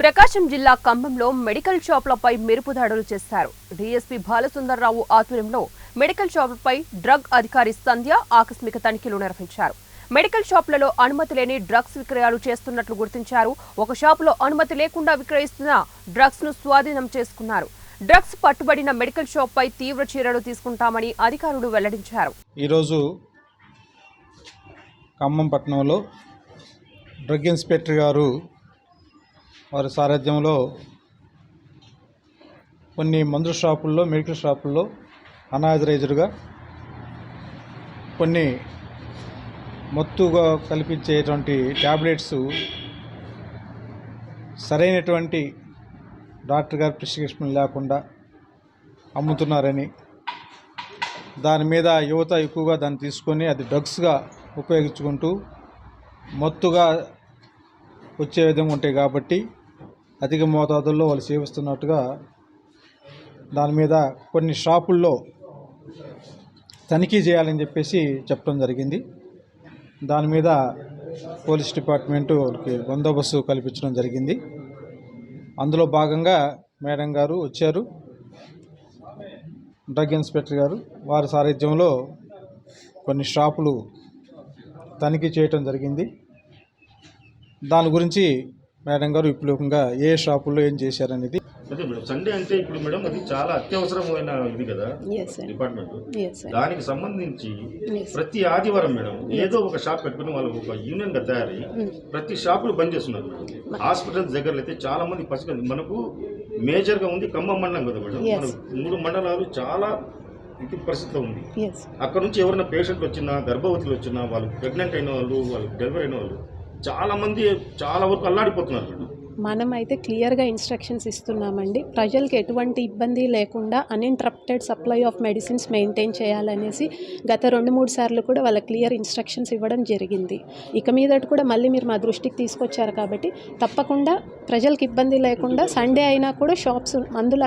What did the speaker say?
ప్రకాశం జిల్లా ఖమ్మంలో మెడికల్ షాపులపై మెరుపు దాడులు చేశారు. డీఎస్పీ బాలసుందర్రావు ఆధ్వర్యంలో మెడికల్ షాపులపై డ్రగ్ అధికారి సంధ్య ఆకస్మిక తనిఖీలు నిర్వహించారు. మెడికల్ షాపులలో అనుమతి లేని డ్రగ్స్ విక్రయాలు చేస్తున్నట్లు గుర్తించారు. ఒక షాపులో అనుమతి లేకుండా విక్రయిస్తున్న డ్రగ్స్ను స్వాధీనం చేసుకున్నారు. డ్రగ్స్ పట్టుబడిన మెడికల్ షాప్పై తీవ్ర చర్యలు తీసుకుంటామని అధికారులు వెల్లడించారు. ఈరోజు ఖమ్మం పట్టణంలో డ్రగ్ ఇన్స్పెక్టర్ గారు వారి సారథ్యంలో కొన్ని మందుల షాపుల్లో మెడికల్ షాపుల్లో అనాథరైజర్గా కొన్ని మత్తుగా కల్పించేటువంటి ట్యాబ్లెట్స్ సరైనటువంటి డాక్టర్ గారి ప్రిస్క్రిప్షన్ లేకుండా అమ్ముతున్నారని దాని మీద యువత ఎక్కువగా దాన్ని తీసుకొని అది డ్రగ్స్గా ఉపయోగించుకుంటూ మత్తుగా వచ్చే విధంగా ఉంటాయి కాబట్టి అధిక మోతాదుల్లో వాళ్ళు సేవిస్తున్నట్టుగా దాని మీద కొన్ని షాపుల్లో తనిఖీ చేయాలని చెప్పేసి చెప్పడం జరిగింది. దాని మీద పోలీస్ డిపార్ట్మెంటు వాళ్ళకి బందోబస్తు కల్పించడం జరిగింది. అందులో భాగంగా మేడం గారు వచ్చారు. డ్రగ్ ఇన్స్పెక్టర్ గారు వారి సారథ్యంలో కొన్ని షాపులు తనిఖీ చేయటం జరిగింది. దాని గురించి మేడం గారు విప్లవంగా ఏ షాపుల్లో ఏం చేశారనేది? అదే మేడం సండే అంటే ఇప్పుడు మేడం అది చాలా అత్యవసరమైన ఇది కదా డిపార్ట్మెంట్ దానికి సంబంధించి Yes. ప్రతి ఆదివారం మేడం ఏదో ఒక షాప్ పెట్టుకుని వాళ్ళు ఒక యూనియన్గా తయారై ప్రతి షాపులు బంద్ చేస్తున్నారు మేడం. హాస్పిటల్స్ దగ్గర అయితే చాలా మంది పసిగంది మనకు మేజర్గా ఉంది ఖమ్మం మండలం కదా మేడం. Yes. మన మూడు మండలాలు చాలా ఇది పరిస్థితిలో ఉంది. అక్కడ నుంచి ఎవరైనా పేషెంట్లు వచ్చినా గర్భవతులు వచ్చినా వాళ్ళు ప్రెగ్నెంట్ అయిన వాళ్ళు వాళ్ళు డెలివరీ అయిన వాళ్ళు చాలా మంది చాలా వరకు అల్లాడిపోతున్నారు మేడం మనం అయితే క్లియర్గా ఇన్స్ట్రక్షన్స్ ఇస్తున్నామండి. ప్రజలకు ఎటువంటి ఇబ్బంది లేకుండా uninterrupted supply of medicines maintain చేయాలనేసి గత రెండు మూడు సార్లు కూడా వాళ్ళ క్లియర్ ఇన్స్ట్రక్షన్స్ ఇవ్వడం జరిగింది. ఇక మీదటి కూడా మళ్ళీ మీరు మా దృష్టికి తీసుకొచ్చారు కాబట్టి తప్పకుండా ప్రజలకు ఇబ్బంది లేకుండా సండే అయినా కూడా షాప్స్ మందులు